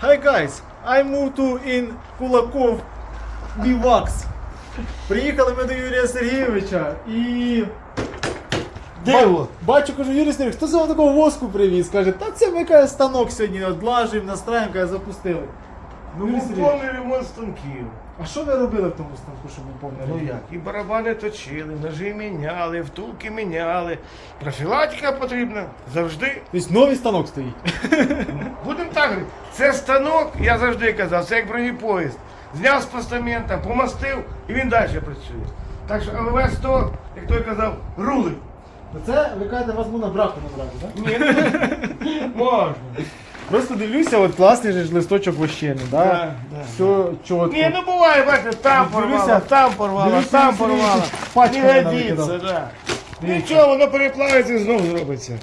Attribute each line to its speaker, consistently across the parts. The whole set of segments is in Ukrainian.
Speaker 1: Hi guys, I moved to in Кулаков Bivax. Приїхали ми до Юрія Сергійовича і. Ба- Бачу, кажу, Юрій Сергійович, хто за такого воску привіз? Каже, та це ми каже, станок сьогодні одлажуємо, настраємо, каже, запустили.
Speaker 2: Ну,
Speaker 1: Юрій Сергійович,
Speaker 2: повний ремонт станків.
Speaker 1: а що ви робили в тому станку, щоб ми повний
Speaker 2: Ну
Speaker 1: ремонт?
Speaker 2: як? І барабани точили, ножи міняли, втулки міняли. Профілактика потрібна завжди.
Speaker 1: Тобто новий станок стоїть.
Speaker 2: Будемо так говорити. Це станок, я завжди казав, це як бронепоїзд. Зняв з постамента, помастив і він далі працює. Так що ЛВ 100, як той казав, рулить.
Speaker 1: Це ви кажете, вас можна браку набрати, так?
Speaker 2: Ні, ну, можна.
Speaker 1: Просто дивлюся, от класний же ж листочок вощини, да?
Speaker 2: Да, да.
Speaker 1: Все чітко.
Speaker 2: Ні, ну буває, бачите, там
Speaker 1: Дивлюся,
Speaker 2: порвало, там порвало,
Speaker 1: дивлюся,
Speaker 2: там
Speaker 1: Сергій
Speaker 2: порвало.
Speaker 1: Сергійович пачками
Speaker 2: Не
Speaker 1: навикидав.
Speaker 2: годиться, да.
Speaker 1: Дивіться.
Speaker 2: Нічого, воно переплавиться і знову зробиться.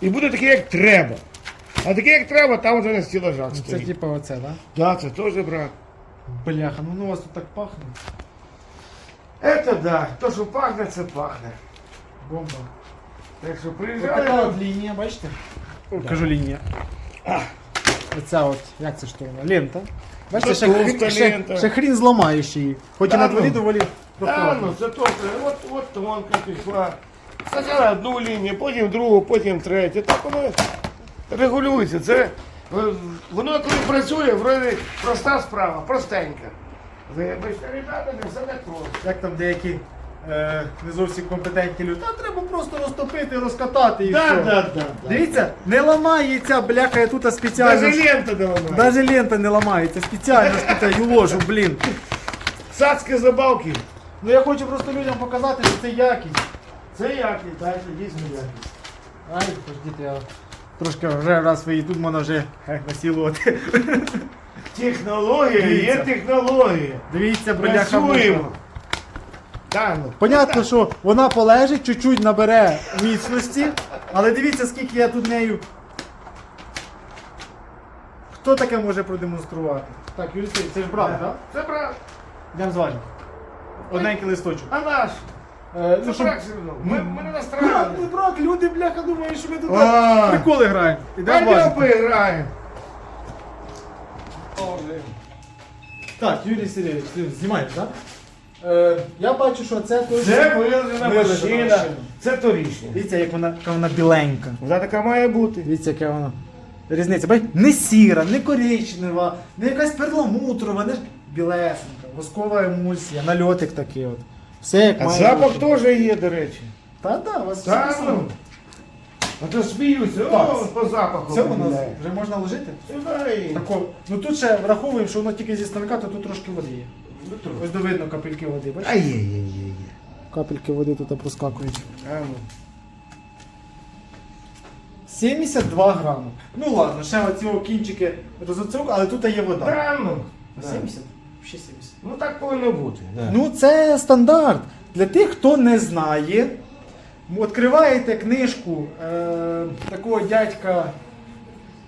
Speaker 2: І буде таке, як треба. А таке, як треба, там вже на стілажах
Speaker 1: Це
Speaker 2: стоїть.
Speaker 1: типа оце, да?
Speaker 2: Да, це теж брак.
Speaker 1: Бляха, ну, ну у вас тут так пахне.
Speaker 2: Це да. То, що пахне, це пахне.
Speaker 1: Бомба.
Speaker 2: Так що
Speaker 1: Ось така
Speaker 2: приїжджайте.
Speaker 1: от лінія, бачите? Кажу лінія. Оця от, як це що вона? Лента. Бачите, ще, хрін- ще,
Speaker 2: лента.
Speaker 1: ще хрін зламаєш її. Хоч і
Speaker 2: Та
Speaker 1: на
Speaker 2: ну.
Speaker 1: дворі доволі
Speaker 2: Та
Speaker 1: прохладно.
Speaker 2: ну, це то, от, от тонка пішла. Спочатку одну лінію, потім другу, потім третю. Так воно регулюється. Це, е, воно коли працює, вроде проста справа, простенька. Вибачте, ребята, не все так просто.
Speaker 1: Як там деякі не зовсім компетентні люди. Та треба просто розтопити, розкатати і
Speaker 2: Да,
Speaker 1: все.
Speaker 2: да, да, да.
Speaker 1: Дивіться, не ламається, бляха, я тут спеціально.
Speaker 2: Даже лента доламає.
Speaker 1: Даже лента не ламається, спеціально спеціально уложу, блін.
Speaker 2: Цацькі забавки.
Speaker 1: Ну я хочу просто людям показати, що це якість.
Speaker 2: Це якість, так, це дійсно якість.
Speaker 1: Ай, подождіть, я трошки вже раз ви і тут можна вже е, насілувати.
Speaker 2: Технологія
Speaker 1: Дивіться.
Speaker 2: є технологія.
Speaker 1: Дивіться, бляха.
Speaker 2: Працюємо.
Speaker 1: Муха.
Speaker 2: Ну.
Speaker 1: Понятно, що вона полежить, чуть-чуть набере міцності, але дивіться, скільки я тут нею. Хто таке може продемонструвати? Так, Юрій це ж брат, так?
Speaker 2: Це брак.
Speaker 1: Йдемо зважимо. Одненький листочок.
Speaker 2: А наш?
Speaker 1: Е,
Speaker 2: Це
Speaker 1: ну, щоб-
Speaker 2: брак все одно. Ми, ми не
Speaker 1: Брат,
Speaker 2: настраюємо.
Speaker 1: не брак, люди, бляха, думають, що ми тут
Speaker 2: А.
Speaker 1: приколи граємо. Ідемо
Speaker 2: Пойдем
Speaker 1: важити.
Speaker 2: поиграем.
Speaker 1: Так, Юрій Сергійович, ти знімаєш, так? Е, я бачу, що це точно.
Speaker 2: Це вилежена машина. Це торічня.
Speaker 1: Дивіться, як вона, яка вона біленька.
Speaker 2: Вона така має бути.
Speaker 1: Дивіться, яка вона. Різниця. Бачите, не сіра, не коричнева, не якась перламутрова, не ж- білесенька, воскова емульсія, нальотик такий от. Все як
Speaker 2: А
Speaker 1: має
Speaker 2: запах
Speaker 1: бути.
Speaker 2: теж є, до речі.
Speaker 1: Та да, у вас все
Speaker 2: Так, ну. А то сміються,
Speaker 1: Так.
Speaker 2: о, по запаху.
Speaker 1: Все воно вже можна ложити?
Speaker 2: Сюди.
Speaker 1: Тако. Ну тут ще враховуємо, що воно тільки зі станка, то тут трошки води є. Ось довидно капельки води, бачите?
Speaker 2: А є, є, є, є.
Speaker 1: Капельки води тут проскакують.
Speaker 2: А, ну.
Speaker 1: 72 грами. Ну ладно, ще оці о кінчики розоцюк, але тут є вода.
Speaker 2: Та, ну. Да.
Speaker 1: 70? Ще 70.
Speaker 2: Ну так повинно бути. Да.
Speaker 1: Ну, це стандарт. Для тих, хто не знає, відкриваєте книжку е, такого дядька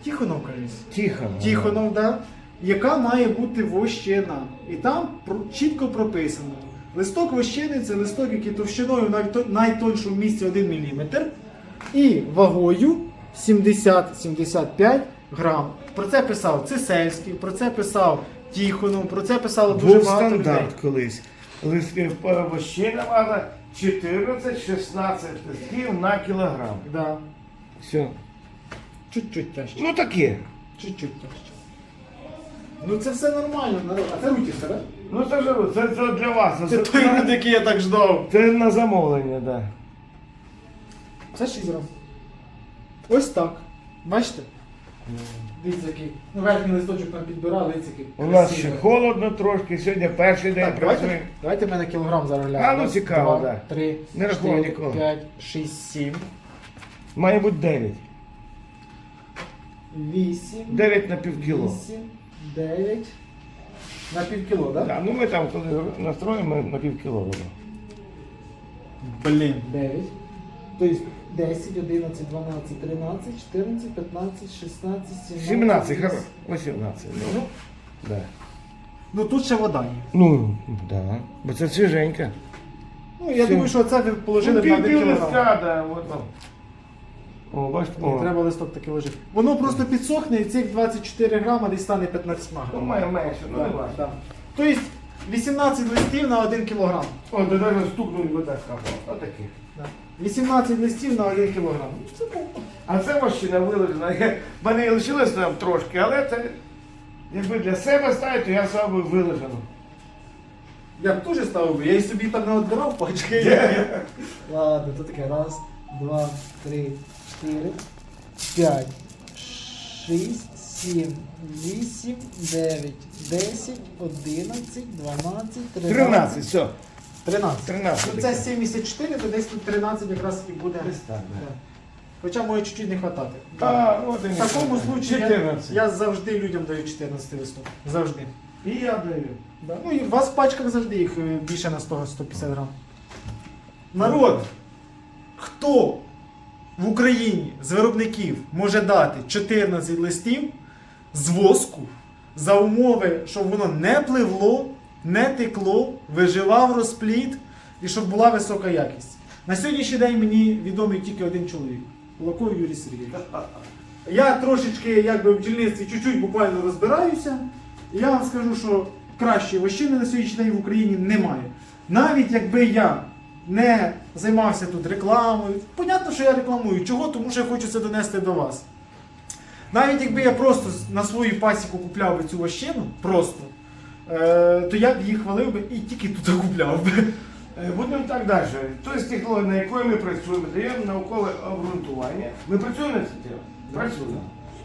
Speaker 1: Тихонов, кажеться.
Speaker 2: Тихо.
Speaker 1: Тихонов, да, яка має бути вощина. І там чітко прописано. Листок вощини це листок, який товщиною в найтоншому місці 1 мм і вагою 70-75 грам. Про це писав Цисельський, про це писав Тихонов, про це писало дуже
Speaker 2: Був
Speaker 1: багато людей.
Speaker 2: стандарт колись. Листів вощина мала 14-16 листків на кілограм.
Speaker 1: Да.
Speaker 2: Все.
Speaker 1: Чуть-чуть тяжче.
Speaker 2: Ну таке.
Speaker 1: Чуть-чуть тяжче. Ну це все нормально, народ. а це рутівка, так?
Speaker 2: Ну це ж це, це для вас.
Speaker 1: Це той руд, який я так ждав.
Speaker 2: Це на замовлення, так. Да.
Speaker 1: Це 6 грам. Ось так. Бачите? Дивіться, який. Ну, верхній листочок нам підбирали, дивіться, який.
Speaker 2: У нас ще
Speaker 1: красивий.
Speaker 2: холодно трошки, сьогодні перший день
Speaker 1: Так, давайте,
Speaker 2: працює.
Speaker 1: давайте ми на кілограм зараз глянемо.
Speaker 2: А, ну,
Speaker 1: Раз,
Speaker 2: цікаво,
Speaker 1: два,
Speaker 2: да.
Speaker 1: Три,
Speaker 2: Не рахував
Speaker 1: чотири,
Speaker 2: ніколи.
Speaker 1: п'ять, шість, сім,
Speaker 2: Має бути 9.
Speaker 1: вісім.
Speaker 2: 9 на пів кіло.
Speaker 1: Вісім, дев'ять. На пів кіло, так?
Speaker 2: Да, ну ми там коли настроїмо на пів кіло. робимо.
Speaker 1: Блін. 9. Тобто 10, 11, 12, 13, 14, 15, 16, 17.
Speaker 2: 17, хоро. 18. Ну, да.
Speaker 1: Ну тут ще вода є.
Speaker 2: Ну, да. Бо це свіженька.
Speaker 1: Ну, я
Speaker 2: Всі.
Speaker 1: думаю, що це ви положили
Speaker 2: Ну,
Speaker 1: на
Speaker 2: пів
Speaker 1: 1 кілограм.
Speaker 2: листка, да, от, ну. О, бачите,
Speaker 1: Ні, треба листок такий лежить. Воно просто підсохне і цих 24 грама десь стане 15
Speaker 2: Ну, має менше, ну не
Speaker 1: Так,
Speaker 2: важко.
Speaker 1: Тобто 18 листів на 1 кілограм.
Speaker 2: О, ти навіть стукнув вода капала. Отакі.
Speaker 1: 18 листів на 1 кілограм. Це повно.
Speaker 2: А це вощина вилежена. Я- В мене і лишилось там трошки, але це якби для себе ставити, то я сам би вилежану.
Speaker 1: Я б теж ставив би, я і собі там не відбирав пачки. Ладно, то таке. Раз, два, три, чотири, п'ять, шість, сім, вісім, дев'ять, десять, одинадцять, дванадцять,
Speaker 2: 13, 13, все.
Speaker 1: 13.
Speaker 2: 13.
Speaker 1: Ну це 74, то десь тут 13 якраз і буде.
Speaker 2: Десь так, да.
Speaker 1: Да. Хоча може чуть-чуть не хватати.
Speaker 2: А, от і
Speaker 1: В такому случаї я,
Speaker 2: 14.
Speaker 1: я завжди людям даю 14 листок. Завжди.
Speaker 2: І я даю.
Speaker 1: Да. Ну і у вас в пачках завжди їх е, більше на 100-150 грам. Народ, хто в Україні з виробників може дати 14 листів з воску за умови, щоб воно не пливло, не текло, виживав розплід і щоб була висока якість. На сьогоднішній день мені відомий тільки один чоловік. Кулаков Юрій Сергійович. Я трошечки якби в бджільництві чуть-чуть буквально розбираюся. І я вам скажу, що кращої вощини на сьогоднішній день в Україні немає. Навіть якби я не займався тут рекламою, понятно, що я рекламую. Чого? Тому що я хочу це донести до вас. Навіть якби я просто на свою пасіку купляв би цю вощину, просто, е, то я б її хвалив би і тільки тут купляв би.
Speaker 2: Е, Будемо так далі. Тобто технологія, на якої ми працюємо, даємо наукове обґрунтування. Ми працюємо над цим? темою? Працюємо.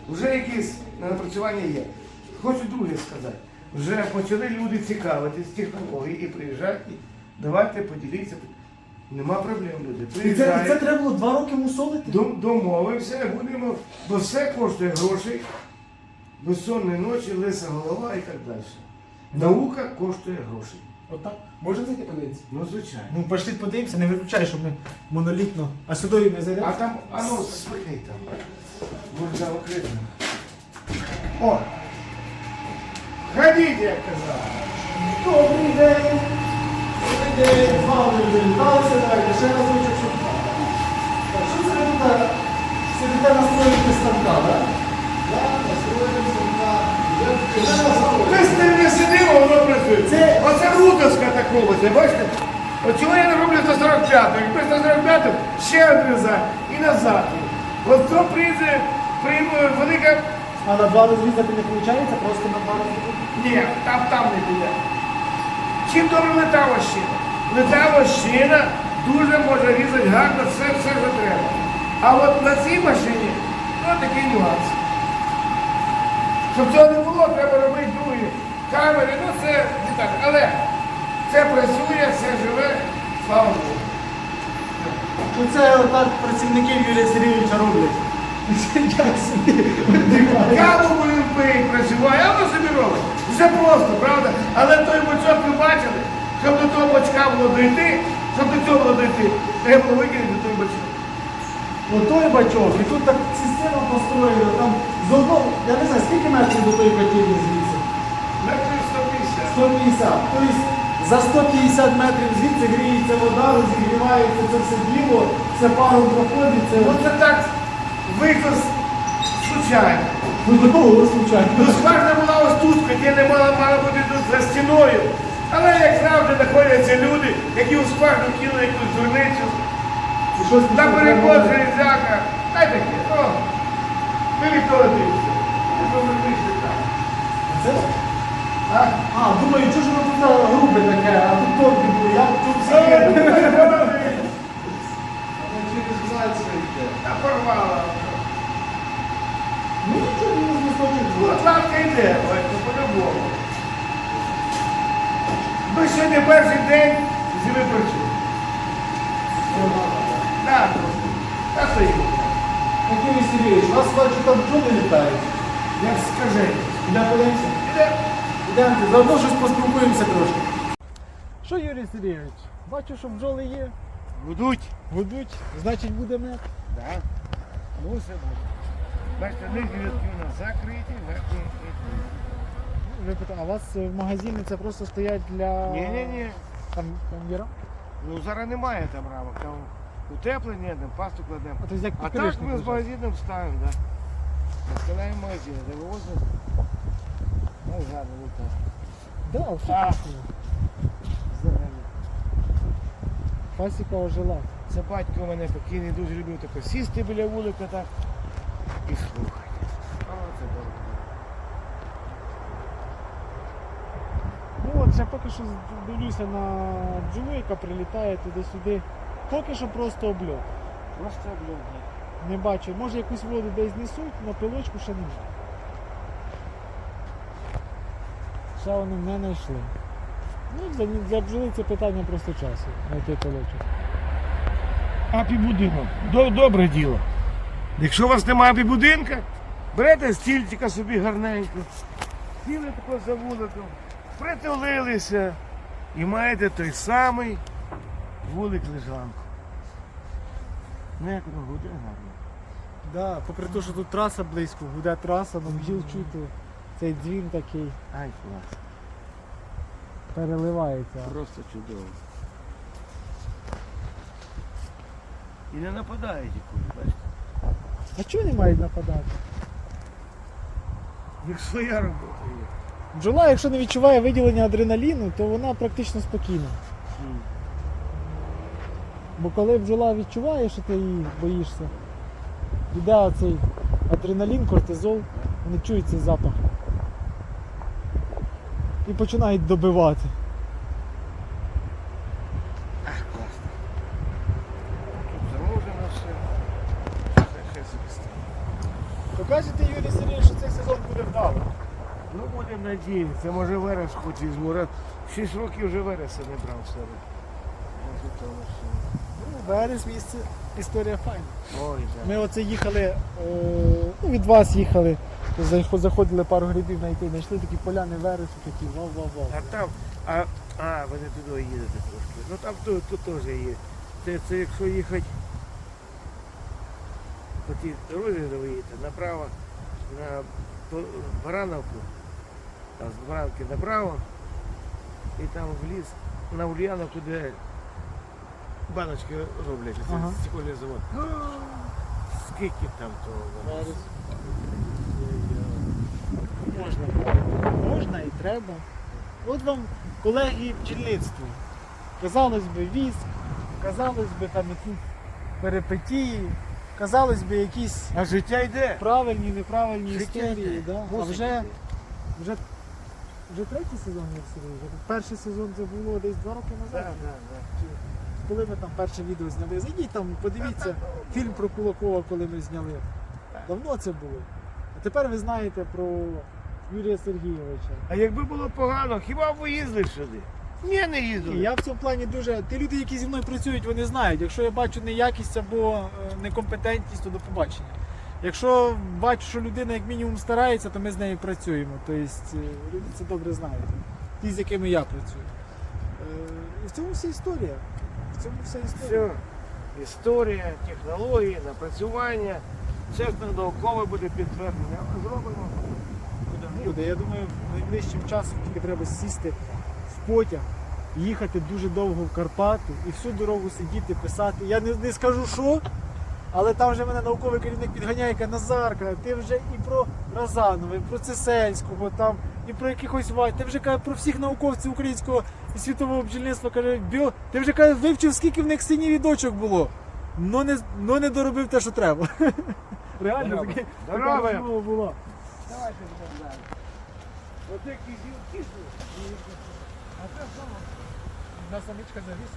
Speaker 2: Вже якісь напрацювання є. Хочу друге сказати. Вже почали люди цікавитись технології і приїжджати. Давайте поділіться. Нема проблем, люди.
Speaker 1: І це, і
Speaker 2: Приїжджають.
Speaker 1: це треба було два роки мусолити.
Speaker 2: Дом- Домовимося, будемо, бо все коштує грошей, безсонної ночі, лиса голова і так далі. Наука коштує грошей.
Speaker 1: Отак. Можна зайти подивитися?
Speaker 2: Ну, звичайно.
Speaker 1: Ну, пошли подивимося, не виключай, щоб ми монолітно. А сюди не
Speaker 2: А там, а ну, спихни там. Можна окремо. О! Ходіть, як казав.
Speaker 1: Добрий день! Добрий день! З вами давайте ще разочок, щоб... Так, що це тут а, настроїти станка, так? Так, настроїмо станка.
Speaker 2: Ми з тим не сидимо, воно працює.
Speaker 1: Це-
Speaker 2: Оце рутовська так робиться, бачите? От чого я не роблю 145 Якби 145 ще відрізати і назад. От то прийде, прийме велика
Speaker 1: А на два розрізати не виходить, просто на два розрізати?
Speaker 2: Ні, там там не піде. Чим добре лета вощина? Лета вощина дуже може різати гарно все, все, що треба. А от на цій машині ну, такий нюанс. Щоб цього не було, треба робити другі камери, ну це не так. Але це працює, все живе, слава Богу.
Speaker 1: Ну це отак працівники Юрія Сергійовича роблять.
Speaker 2: Каву будемо пити, працювати, а воно собі робить. Все просто, правда? Але той бочок ви бачили, щоб до того бочка було дойти, щоб до цього було дойти, треба було викинути той бочок.
Speaker 1: Отой бачок, і тут так система построєна, там з одного, я не знаю, скільки метрів до тої котельні звідси?
Speaker 2: Метрів 150.
Speaker 1: 150. Тобто за 150 метрів звідси гріється вода, розігрівається це все діло, це паром проходить, це
Speaker 2: Ну це так виклик случайно.
Speaker 1: ну, до того случайно.
Speaker 2: Ну скважина була ось тут, де не мала, мала бути тут за стіною. Але як завжди знаходяться люди, які у скважину кинули якусь дурницю. На
Speaker 1: прямо.
Speaker 2: железяка. Дай таке, о, ми.
Speaker 1: Це?
Speaker 2: А?
Speaker 1: А, думаю, чого ж воно тут грубе таке, а тут тонке було, я тут
Speaker 2: Е,
Speaker 1: всі.
Speaker 2: Та порвала.
Speaker 1: Ну нічого, не знаю,
Speaker 2: Латка йде, бачите, Ми сьогодні перший день зими працюємо. Так, та стоїмо.
Speaker 1: Юрій Сергійович, у вас бачу там бджоли літають.
Speaker 2: Як скажи.
Speaker 1: Іде подивимося.
Speaker 2: Іде.
Speaker 1: Ідемте, заодно щось поспілкуємося трошки. Що, Юрій Сергійович, бачу, що бджоли є,
Speaker 2: Будуть.
Speaker 1: гудуть, значить буде мед.
Speaker 2: Так. Мусить бути. Бачите, нижні рядки у нас закриті, верхні відкриті.
Speaker 1: Ви пита- а у вас е, в магазині це просто стоять для
Speaker 2: Ні-ні-ні.
Speaker 1: там, там віра?
Speaker 2: Ну зараз немає там рамок. Там утеплення, там пасту кладемо.
Speaker 1: А то як
Speaker 2: А так
Speaker 1: підкришник
Speaker 2: ми з магазином ставимо, да. Розкладаємо магазин, де вивозимо. Ну, гарно, ну так.
Speaker 1: Да, все
Speaker 2: А.
Speaker 1: красиво. Взагалі. Пасіка ожила.
Speaker 2: Це батько у мене покійний дуже любив таке сісти біля вулика так і слухати. О, це добре.
Speaker 1: Ще поки що дивлюся на бджолу, яка прилітає туди-сюди. Поки що просто обльот.
Speaker 2: Просто облюдно.
Speaker 1: Не бачу. Може якусь воду десь несуть, на пилочку ще немає. Ще вони не знайшли. Ну, для, бджоли це питання просто часу, знайти пилочок.
Speaker 2: А півбудинок. Добре діло. Якщо у вас немає півбудинка, берете стільчика собі гарненько, сіли тако за вуликом, притулилися і маєте той самий вулик лежанку. Ну як воно буде гарно.
Speaker 1: Да, попри те, що тут траса близько, гуде траса, але бджіл чути цей дзвін такий
Speaker 2: Ай, клас.
Speaker 1: переливається.
Speaker 2: Просто чудово. І не нападають нікуди, бачите?
Speaker 1: А чого не мають нападати?
Speaker 2: Як своя робота є.
Speaker 1: Бджола, якщо не відчуває виділення адреналіну, то вона практично спокійна. Бо коли бджола відчуває, що ти її боїшся, йде оцей адреналін, кортизол, вони чують цей запах. І починають добивати.
Speaker 2: Ах, класно. Тут замовлено все. Все хай собі стане.
Speaker 1: Покажете Юрій Сергійович, що цей сезон буде вдалий.
Speaker 2: Ну будемо надіятися, може верес хоч візьму. Шість років вже вереса не брав себе.
Speaker 1: Ну, верес місце, історія файна.
Speaker 2: Ой, так.
Speaker 1: Ми оце їхали, е, ну, від вас їхали, заходили пару грибів знайти, знайшли такі поляни вересу, такі вау-вау-вау.
Speaker 2: А там, а, а, ви не туди їдете трошки. Ну там тут, тут теж є. Це, це якщо їхати по тій дорозі, де ви їдете, направо на Барановку, там з Баранки направо, і там в ліс, на Ульяновку, де баночки роблять, це
Speaker 1: Ага.
Speaker 2: стекольний завод. Скільки там того?
Speaker 1: Верес. Можна. Можна і треба. От вам колеги бджільництво. Казалось би, віск, казалось би, там які перипетії, казалось би, якісь
Speaker 2: А життя йде.
Speaker 1: правильні, неправильні
Speaker 2: Життя
Speaker 1: історії.
Speaker 2: йде.
Speaker 1: Да? А
Speaker 2: Мусить
Speaker 1: вже,
Speaker 2: йти.
Speaker 1: вже, вже третій сезон я в селі. Перший сезон це було десь два роки назад.
Speaker 2: Так, так, так.
Speaker 1: Коли ми там перше відео зняли, зайдіть там, подивіться фільм про Кулакова, коли ми зняли. Давно це було. А тепер ви знаєте про Юрія Сергійовича.
Speaker 2: А якби було погано, хіба б ви їздили сюди? Ні, не їздили.
Speaker 1: я в цьому плані дуже. Ті люди, які зі мною працюють, вони знають. Якщо я бачу неякість або е, некомпетентність, то до побачення. Якщо бачу, що людина як мінімум старається, то ми з нею працюємо. Тобто е, люди це добре знають. Ті, з якими я працюю. Е, І в цьому вся історія. В цьому вся історія.
Speaker 2: Все. Історія, технології, напрацювання. Все ж наукове буде підтвердження. Зробимо. Буде
Speaker 1: Буде, я думаю, найближчим часом тільки треба сісти в потяг, їхати дуже довго в Карпати і всю дорогу сидіти, писати. Я не, не скажу що, але там вже мене науковий керівник підганяє, каже, Назарка, ти вже і про Розанова, і про Цесельського, там, і про якихось Вать, ти вже каже, про всіх науковців українського і світового бджільництва, каже, біо, ти вже каже, вивчив, скільки в них синів і дочок було. Но не, но не доробив те, що треба. Реально, таке розмова була.
Speaker 2: Давайте далі. Оце кізів кисло. А це що?
Speaker 1: Одна самичка завіс.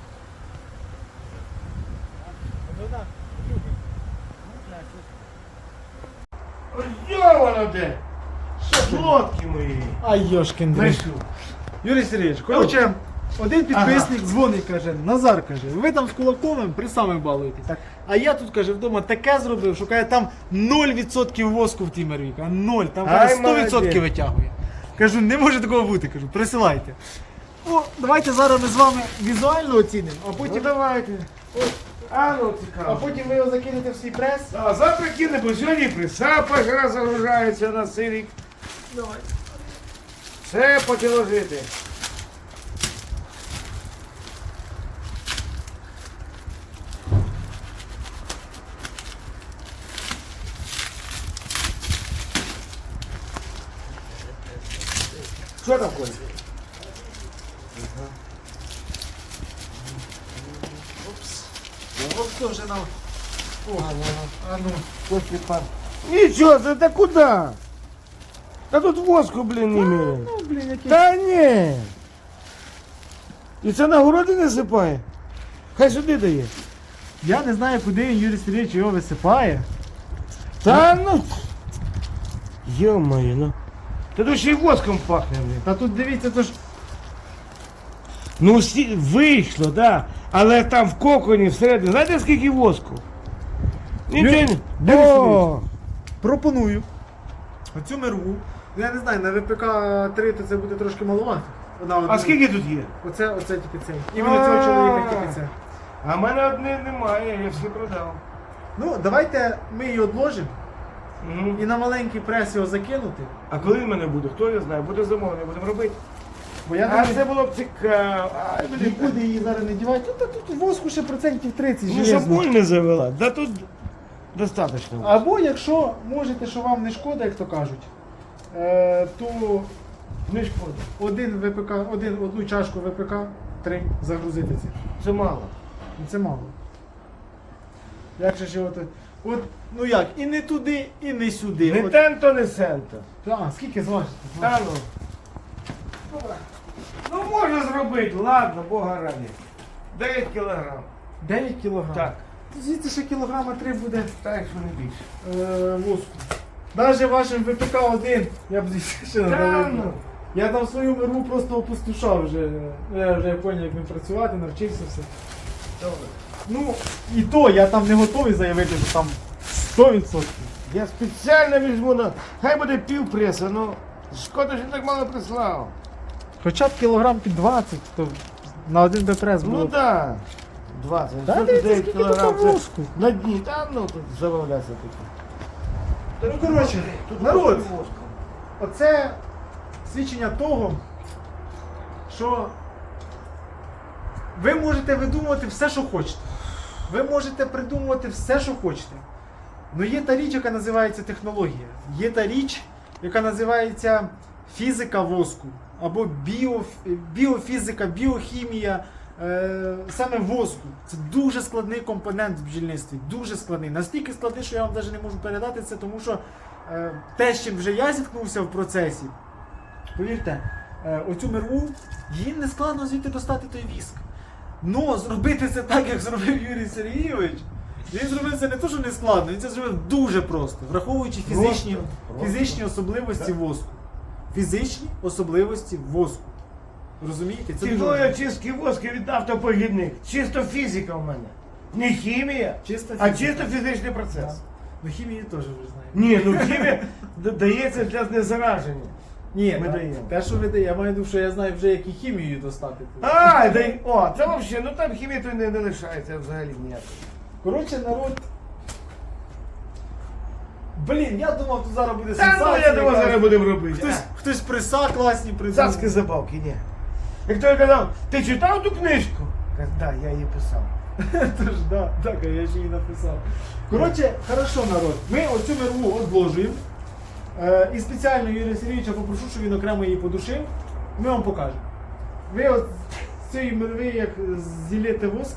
Speaker 1: Вона любить.
Speaker 2: Ось йо воно де! Солодкі мої!
Speaker 1: Ай, Йошкін.
Speaker 2: Знайшов.
Speaker 1: Юрій Сергійович, коротше, один підписник дзвонить, каже, Назар каже, ви там з Кулаковим при самих балуєтесь.
Speaker 2: Так.
Speaker 1: А я тут каже, вдома таке зробив, що каже, там 0% воску в тій мерві. Каже, 0, там
Speaker 2: Ай,
Speaker 1: каже, 100%
Speaker 2: молодець.
Speaker 1: витягує. Кажу, не може такого бути, кажу, присилайте. О, давайте зараз ми з вами візуально оцінимо, а
Speaker 2: Ну
Speaker 1: потім,
Speaker 2: давайте. А ну цікаво.
Speaker 1: А потім ви його закинете в свій прес.
Speaker 2: А завтра кине, бо сьогодні присапа жара загружається на сирік.
Speaker 1: Давай.
Speaker 2: Все потіложити. Що там Коль?
Speaker 1: А ну.
Speaker 2: После пар. Ничего, ты, да куда? Да тут воску, блин, не меряє.
Speaker 1: Ну, блін, який.
Speaker 2: Та ні. І це на городи не сипає. Хай сюди дає.
Speaker 1: Я не знаю, куди він Юрій Сергійович його висипає.
Speaker 2: Та ну. Йо-моє, ну. Та тут ще й воском пахне, блін.
Speaker 1: Та тут дивіться, то ж.
Speaker 2: Ну, всі- вийшло, так. Да. Але там в коконі всередині, знаєте скільки воску? Нічого не. О!
Speaker 1: Пропоную. Оцю мерву. Ну, Я не знаю, на ВПК 3 то це буде трошки маловато. Вона
Speaker 2: А
Speaker 1: одна.
Speaker 2: скільки тут є?
Speaker 1: Оце, оце тільки цей. Іменно цього чоловіка тільки це.
Speaker 2: А в мене одне немає, я всі продав.
Speaker 1: Ну, давайте ми її одложимо
Speaker 2: Мгм.
Speaker 1: і на маленький прес його закинути.
Speaker 2: А коли в мене буде? Хто я знає? Буде замовлення, будемо робити.
Speaker 1: Бо я
Speaker 2: А
Speaker 1: думаю,
Speaker 2: це було б цікаво. Ай, блін.
Speaker 1: нікуди її зараз не дівати. Ну, та тут воску ще процентів 30
Speaker 2: Ну, щоб боль не завела. Да тут достатньо.
Speaker 1: Або якщо можете, що вам не шкода, як то кажуть, е, то
Speaker 2: Не шкода.
Speaker 1: один ВПК, один, одну чашку ВПК, три загрузити це.
Speaker 2: Це мало.
Speaker 1: І це мало. Як же ж його то. От, ну як, і не туди, і не сюди.
Speaker 2: Не
Speaker 1: От,
Speaker 2: тенто, не сенто.
Speaker 1: а, скільки зважите?
Speaker 2: Та ну. Ну можна зробити, ладно, Бога раді. 9 кілограм.
Speaker 1: 9 кілограм.
Speaker 2: Так.
Speaker 1: Звідси ще кілограма 3 буде
Speaker 2: Так, якщо не більше.
Speaker 1: е, воску. Навіть вашим ВПК 1 я б звідси ще надав.
Speaker 2: ну.
Speaker 1: Я там свою мерву просто опустошав вже. Я вже поняв, як ним працювати, навчився все.
Speaker 2: Добре.
Speaker 1: Ну, і то я там не готовий заявити, що там 100%.
Speaker 2: Я спеціально візьму на. Хай буде пів преса, ну. Шкода, що так мало прислав.
Speaker 1: Хоча б кілограм під 20, то на один бепрес було.
Speaker 2: Ну
Speaker 1: б.
Speaker 2: так. 20.
Speaker 1: Та
Speaker 2: Що
Speaker 1: дивіться,
Speaker 2: 9
Speaker 1: скільки тут
Speaker 2: кілограм, це
Speaker 1: воску.
Speaker 2: На дні, та ну тут забавляться такі.
Speaker 1: Ну, коротше,
Speaker 2: Тут
Speaker 1: народ, оце свідчення того, що ви можете видумувати все, що хочете. Ви можете придумувати все, що хочете. Ну є та річ, яка називається технологія. Є та річ, яка називається фізика воску. Або біо, біофізика, біохімія. Е, саме воску. Це дуже складний компонент в бджільництві. Дуже складний. Настільки складний, що я вам навіть не можу передати це, тому що е, те, з чим вже я зіткнувся в процесі, повірте, е, оцю мерву, їм не складно звідти достати той віск. Но зробити це так, як зробив Юрій Сергійович, він зробив це не то, що не складно, він це зробив дуже просто, враховуючи фізичні,
Speaker 2: Просто, просто.
Speaker 1: фізичні особливості воску. Фізичні особливості воску. Розумієте? Це дуже
Speaker 2: чистки воски від автопогідних. Чисто фізика в мене. Не хімія,
Speaker 1: Чисто
Speaker 2: а
Speaker 1: фізика.
Speaker 2: чисто фізичний процес.
Speaker 1: Ну хімію теж вже знаємо.
Speaker 2: Ні, ну хімія д- дається для незараження.
Speaker 1: Ні,
Speaker 2: Ми даємо.
Speaker 1: те, що ви даєте, я маю виду, що я знаю вже, як і хімію достати.
Speaker 2: А, дай, о, це взагалі, ну там хімія то не, не лишається взагалі ніякої.
Speaker 1: Коротше, народ. Блін, я думав, тут зараз буде
Speaker 2: Та ну я думаю, зараз будемо робити.
Speaker 1: Хтось, хтось приса класні придумав.
Speaker 2: Царські забавки, ні. Як той казав, ти читав ту книжку? Каже, так, я її писав.
Speaker 1: Тож, да, так, я ж її написав. Коротше, хорошо, народ. Ми оцю мерву одложуємо. Е, і спеціально Юрія Сергійовича попрошу, щоб він окремо її подушив. Ми вам покажемо. Ви от з цієї мерви, як зілєте воск,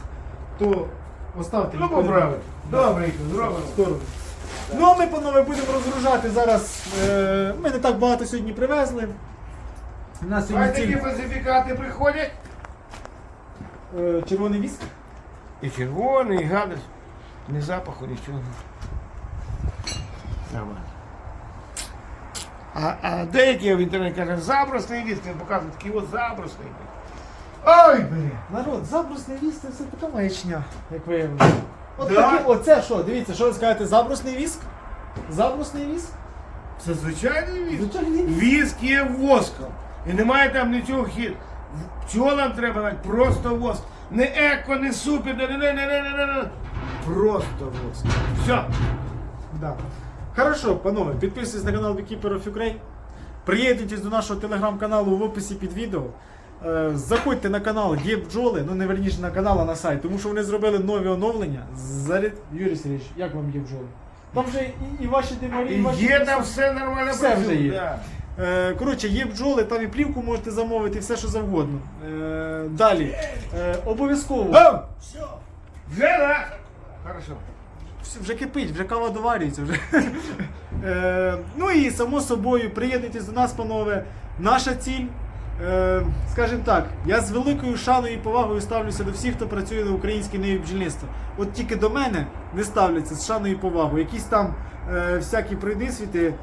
Speaker 1: то оставте
Speaker 2: Ну, поправити.
Speaker 1: Да. В
Speaker 2: зробимо.
Speaker 1: сторону. Ну а ми, панове, будемо розгружати зараз. Е, ми не так багато сьогодні привезли. У нас сьогодні
Speaker 2: такі
Speaker 1: ціль,
Speaker 2: фальсифікати приходять.
Speaker 1: е, червоний віск.
Speaker 2: І червоний, і гадость. Ні запаху, нічого. Нормально. А, а деякі в інтернеті кажуть, забросний віск, він показує такий от забросний. Ой, блін.
Speaker 1: Народ, забрусний віск це все така маячня, як виявилося. От
Speaker 2: Да?
Speaker 1: такі, оце що, дивіться, що ви скажете, забрусний віск? Забрусний віск?
Speaker 2: Це звичайний віск.
Speaker 1: Звичайний віск.
Speaker 2: Віск є воском. І немає там нічого хід. Пчолам треба дати просто воск. Не еко, не супер, не не не не не не не Просто воск. Все.
Speaker 1: Да. Хорошо, панове, підписуйтесь на канал Beekeeper of Ukraine. Приєднуйтесь до нашого телеграм-каналу в описі під відео. Е, Заходьте на канал Є бджоли, ну не верніше на канал, а на сайт, тому що вони зробили нові оновлення. Заряд... Юрій Сергійович, як вам є бджоли? Там вже і, і ваші димарі, і
Speaker 2: І
Speaker 1: ваші
Speaker 2: є там все нормально
Speaker 1: Все вже є.
Speaker 2: да.
Speaker 1: Е, коротше, є бджоли, там і плівку можете замовити, все що завгодно. Е, далі. Е, обов'язково.
Speaker 2: О! Вже? Хорошо.
Speaker 1: Вже кипить, вже кава доварюється. Вже. Ну і само собою, приєднуйтесь до нас, панове. Наша ціль, скажімо так, я з великою шаною і повагою ставлюся до всіх, хто працює на українській ниві бджільництва. От тільки до мене не ставляться з шаною і повагою. Якісь там всякі пройдисвіти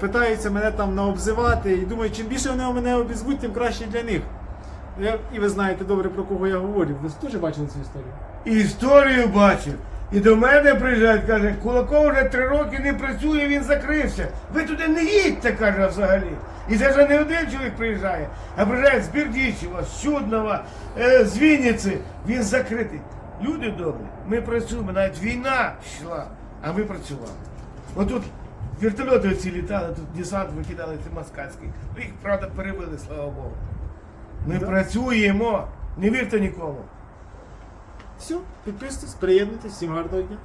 Speaker 1: питаються мене там наобзивати і думаю, чим більше вони мене обізвуть, тим краще для них. І ви знаєте добре про кого я говорю. Ви теж бачили цю історію?
Speaker 2: Історію бачив. І до мене приїжджають, каже, Кулаков вже три роки не працює, він закрився. Ви туди не їдьте, каже, взагалі. І це вже не один чоловік приїжджає, а приїжджає з Бердічева, з Чуднова, е, з Вінниці. Він закритий. Люди добрі, ми працюємо, навіть війна йшла, а ми працювали. Отут вертольоти оці літали, тут десант викидали ці москальський. Ну, Їх, правда, перебили, слава Богу. Ми
Speaker 1: Да.
Speaker 2: працюємо, не вірте нікому.
Speaker 1: Все, підписуйтесь, приєднуйтесь, всім гарного дня.